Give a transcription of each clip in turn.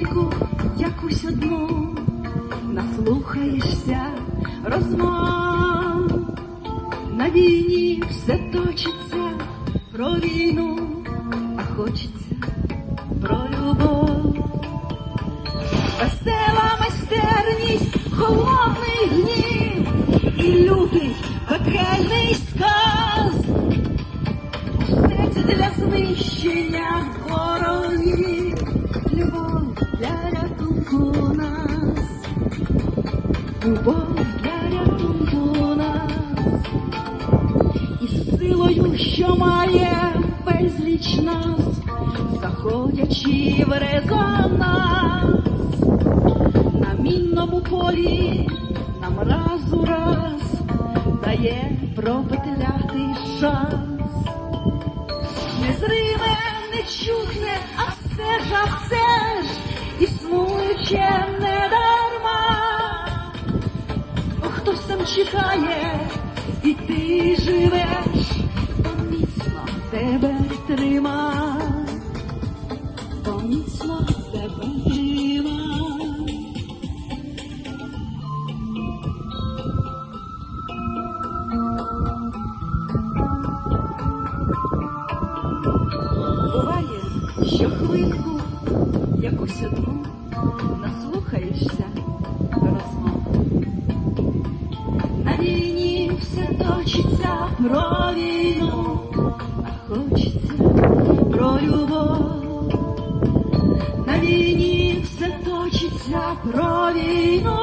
пісеньку якусь одну наслухаєшся розмов, на війні все точиться про війну, а хочеться про любов, весела майстерність, холодний гнів і лютий пекельний сказ, усе це для знищення для рятунку нас, любов для рятунку нас, і силою, що має безліч нас, заходячи в резонанс, на мінному полі нам раз у раз дає пропетлятий шанс. Незриме, нечутне, а все ж, а все ж існуюче не дарма. Бо хто сам чекає, і ти живеш, то міцно тебе трима, то міцно тебе трима. Буває, що хвильку якусь одну про війну, а хочеться про любов. На війні все точиться про війну,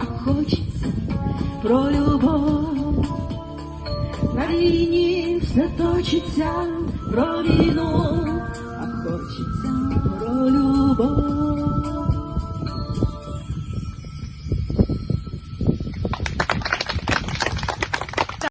а хочеться про любов. На війні все точиться про війну, а хочеться про любов.